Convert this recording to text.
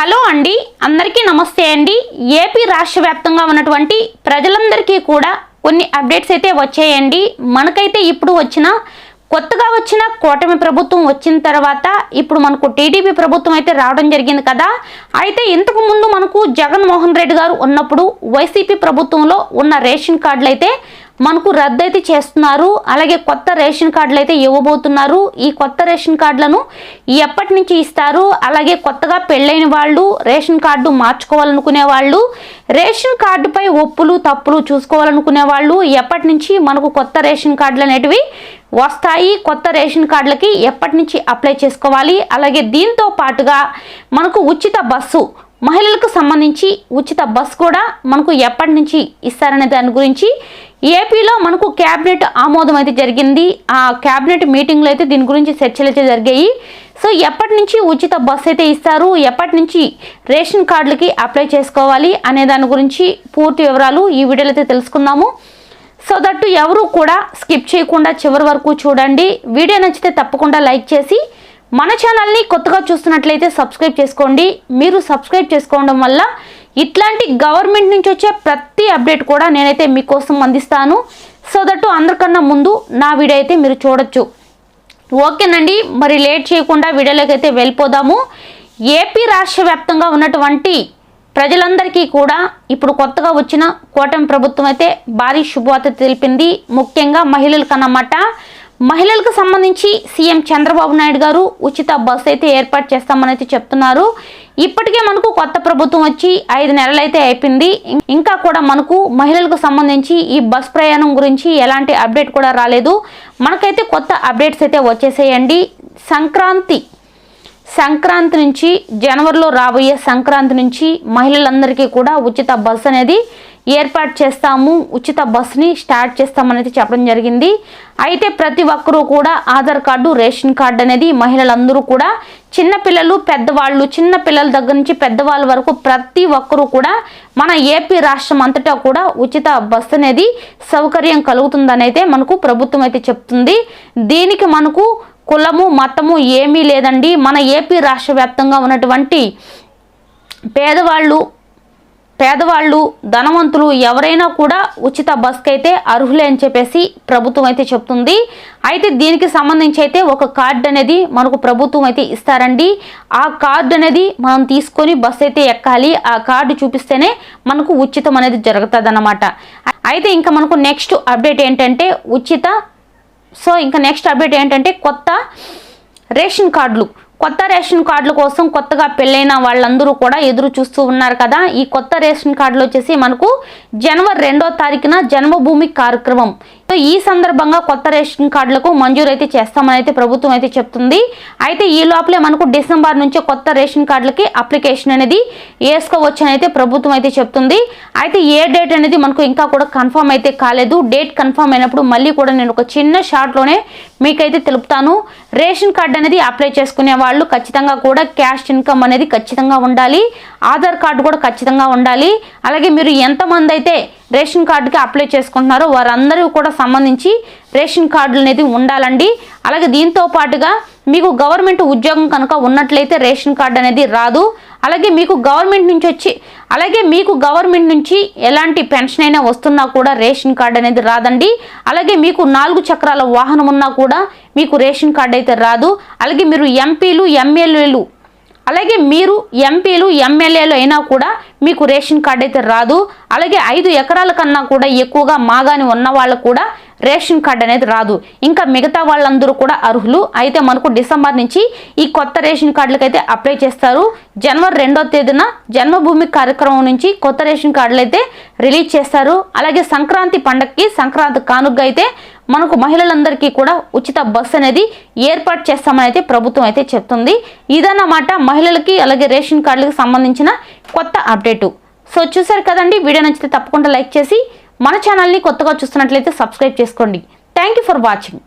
Hello అండి అందరికీ నమస్తే అండి. ఏపీ రాష్ట్ర వ్యాప్తంగా ఉన్నటువంటి ప్రజలందరికీ కూడా కొన్ని అప్డేట్స్ అయితే వచ్చాయండి. మనకైతే ఇప్పుడు వచ్చిన కొత్తగా వచ్చిన కూటమి ప్రభుత్వం వచ్చిన తర్వాత ఇప్పుడు మనకు టీడీపీ ప్రభుత్వం అయితే రావడం జరిగింది కదా. అయితే ఇంతకు ముందు మనకు జగన్మోహన్ రెడ్డి గారు ఉన్నప్పుడు వైసీపీ ప్రభుత్వంలో ఉన్న రేషన్ కార్డులు అయితే మనకు రద్దయితే చేస్తున్నారు. అలాగే కొత్త రేషన్ కార్డులు అయితే ఇవ్వబోతున్నారు. ఈ కొత్త రేషన్ కార్డులను ఎప్పటి నుంచి ఇస్తారు? అలాగే కొత్తగా పెళ్ళైన వాళ్ళు రేషన్ కార్డు మార్చుకోవాలనుకునే వాళ్ళు రేషన్ కార్డుపై ఒప్పులు తప్పులు చూసుకోవాలనుకునే వాళ్ళు ఎప్పటి నుంచి మనకు కొత్త రేషన్ కార్డులు అనేటివి వస్తాయి? కొత్త రేషన్ కార్డులకి ఎప్పటి నుంచి అప్లై చేసుకోవాలి? అలాగే దీంతో పాటుగా మనకు ఉచిత బస్సు మహిళలకు సంబంధించి ఉచిత బస్సు కూడా మనకు ఎప్పటి నుంచి ఇస్తారనే దాని గురించి ఏపీలో మనకు క్యాబినెట్ ఆమోదం అయితే జరిగింది. ఆ క్యాబినెట్ మీటింగ్లో అయితే దీని గురించి చర్చలు అయితే జరిగాయి. సో ఎప్పటి నుంచి ఉచిత బస్ అయితే ఇస్తారు? ఎప్పటి నుంచి రేషన్ కార్డులకి అప్లై చేసుకోవాలి? అనే దాని గురించి పూర్తి వివరాలు ఈ వీడియోలో అయితే తెలుసుకుందాము. సో దట్టు ఎవరు కూడా స్కిప్ చేయకుండా చివరి వరకు చూడండి. వీడియో నచ్చితే తప్పకుండా లైక్ చేసి మన ఛానల్ని కొత్తగా చూస్తున్నట్లయితే సబ్స్క్రైబ్ చేసుకోండి. మీరు సబ్స్క్రైబ్ చేసుకోవడం వల్ల ఇట్లాంటి గవర్నమెంట్ నుంచి వచ్చే ప్రతి అప్డేట్ కూడా నేనైతే మీకోసం అందిస్తాను. సో దట్ అందరికన్నా ముందు నా వీడియో అయితే మీరు చూడొచ్చు. ఓకేనండి మరి లేట్ చేయకుండా వీడియోలోకి అయితే వెళ్ళిపోదాము. ఏపీ రాష్ట్ర వ్యాప్తంగా ఉన్నటువంటి ప్రజలందరికీ కూడా ఇప్పుడు కొత్తగా వచ్చిన కూటమి ప్రభుత్వం అయితే భారీ శుభవార్త తెలిపింది. ముఖ్యంగా మహిళలకు అన్నమాట మహిళలకు సంబంధించి సీఎం చంద్రబాబు నాయుడు గారు ఉచిత బస్సు అయితే ఏర్పాటు చేస్తామని అయితే చెప్తున్నారు. ఇప్పటికే మనకు కొత్త ప్రభుత్వం వచ్చి ఐదు నెలలైతే అయిపోయింది. ఇంకా కూడా మనకు మహిళలకు సంబంధించి ఈ బస్ ప్రయాణం గురించి ఎలాంటి అప్డేట్ కూడా రాలేదు. మనకైతే కొత్త అప్డేట్స్ అయితే వచ్చేసేయండి. సంక్రాంతి సంక్రాంతి నుంచి జనవరిలో రాబోయే సంక్రాంతి నుంచి మహిళలందరికీ కూడా ఉచిత బస్సు అనేది ఏర్పాటు చేస్తాము ఉచిత బస్సుని స్టార్ట్ చేస్తామనేది చెప్పడం జరిగింది. అయితే ప్రతి ఒక్కరూ కూడా ఆధార్ కార్డు రేషన్ కార్డు అనేది మహిళలందరూ కూడా చిన్నపిల్లలు పెద్దవాళ్ళు చిన్న పిల్లల దగ్గర నుంచి పెద్దవాళ్ళ వరకు ప్రతి ఒక్కరూ కూడా మన ఏపీ రాష్ట్రం అంతటా కూడా ఉచిత బస్సు అనేది సౌకర్యం కలుగుతుందని అయితే మనకు ప్రభుత్వం అయితే చెప్తుంది. దీనికి మనకు కులము మతము ఏమీ లేదండి. మన ఏపీ రాష్ట్ర వ్యాప్తంగా ఉన్నటువంటి పేదవాళ్ళు పేదవాళ్ళు ధనవంతులు ఎవరైనా కూడా ఉచిత బస్కి అయితే అర్హులే అని చెప్పేసి ప్రభుత్వం అయితే చెప్తుంది. అయితే దీనికి సంబంధించి అయితే ఒక కార్డు అనేది మనకు ప్రభుత్వం అయితే ఇస్తారండి. ఆ కార్డు అనేది మనం తీసుకొని బస్ అయితే ఎక్కాలి. ఆ కార్డు చూపిస్తేనే మనకు ఉచితం అనేది జరుగుతుంది అయితే ఇంకా మనకు నెక్స్ట్ అప్డేట్ ఏంటంటే ఉచిత సో ఇంకా నెక్స్ట్ అప్డేట్ ఏంటంటే కొత్త రేషన్ కార్డులు. కొత్త రేషన్ కార్డుల కోసం కొత్తగా పెళ్ళైన వాళ్ళందరూ కూడా ఎదురు చూస్తూ ఉన్నారు కదా. ఈ కొత్త రేషన్ కార్డులు వచ్చేసి మనకు జనవరి రెండో తారీఖున జన్మభూమి కార్యక్రమం. సో ఈ సందర్భంగా కొత్త రేషన్ కార్డులకు మంజూరు అయితే చేస్తామని అయితే ప్రభుత్వం అయితే చెప్తుంది. అయితే ఈ లోపలే మనకు డిసెంబర్ నుంచి కొత్త రేషన్ కార్డులకి అప్లికేషన్ అనేది వేసుకోవచ్చు అయితే ప్రభుత్వం అయితే చెప్తుంది. అయితే ఏ డేట్ అనేది మనకు ఇంకా కూడా కన్ఫర్మ్ అయితే కాలేదు. డేట్ కన్ఫర్మ్ అయినప్పుడు మళ్ళీ కూడా నేను ఒక చిన్న షార్ట్లోనే మీకైతే తెలుపుతాను. రేషన్ కార్డు అనేది అప్లై చేసుకునే వాళ్ళు ఖచ్చితంగా కూడా క్యాష్ ఇన్కమ్ అనేది ఖచ్చితంగా ఉండాలి. ఆధార్ కార్డు కూడా ఖచ్చితంగా ఉండాలి. అలాగే మీరు ఎంతమంది అయితే రేషన్ కార్డుకి అప్లై చేసుకుంటున్నారో వారందరూ కూడా సంబంధించి రేషన్ కార్డులు అనేది ఉండాలండి. అలాగే దీంతో పాటుగా మీకు గవర్నమెంట్ ఉద్యోగం కనుక ఉన్నట్లయితే రేషన్ కార్డు అనేది రాదు. అలాగే మీకు గవర్నమెంట్ నుంచి వచ్చి అలాగే మీకు గవర్నమెంట్ నుంచి ఎలాంటి పెన్షన్ అయినా వస్తున్నా కూడా రేషన్ కార్డు అనేది రాదండి. అలాగే మీకు నాలుగు చక్రాల వాహనం ఉన్నా కూడా మీకు రేషన్ కార్డు అయితే రాదు. అలాగే మీరు ఎంపీలు ఎమ్మెల్యేలు అలాగే మీరు ఎంపీలు ఎమ్మెల్యేలు అయినా కూడా మీకు రేషన్ కార్డు అయితే రాదు. అలాగే ఐదు ఎకరాల కన్నా కూడా ఎక్కువగా మాగాని ఉన్న వాళ్ళకు కూడా రేషన్ కార్డు అనేది రాదు. ఇంకా మిగతా వాళ్ళందరూ కూడా అర్హులు. అయితే మనకు డిసెంబర్ నుంచి ఈ కొత్త రేషన్ కార్డులకు అయితే అప్లై చేస్తారు. జనవరి రెండో తేదీన జన్మభూమి కార్యక్రమం నుంచి కొత్త రేషన్ కార్డులు అయితే రిలీజ్ చేస్తారు. అలాగే సంక్రాంతి పండగకి సంక్రాంతి కానుక అయితే మనకు మహిళలందరికీ కూడా ఉచిత బస్సు అనేది ఏర్పాటు చేస్తామని అయితే ప్రభుత్వం అయితే చెప్తుంది. ఇదన్నమాట మహిళలకి అలాగే రేషన్ కార్డులకు సంబంధించిన కొత్త అప్డేటు. సో చూసారు కదండి? వీడియో నచ్చితే తప్పకుండా లైక్ చేసి మన ఛానల్ని కొత్తగా చూస్తున్నట్లయితే సబ్స్క్రైబ్ చేసుకోండి. Thank you for watching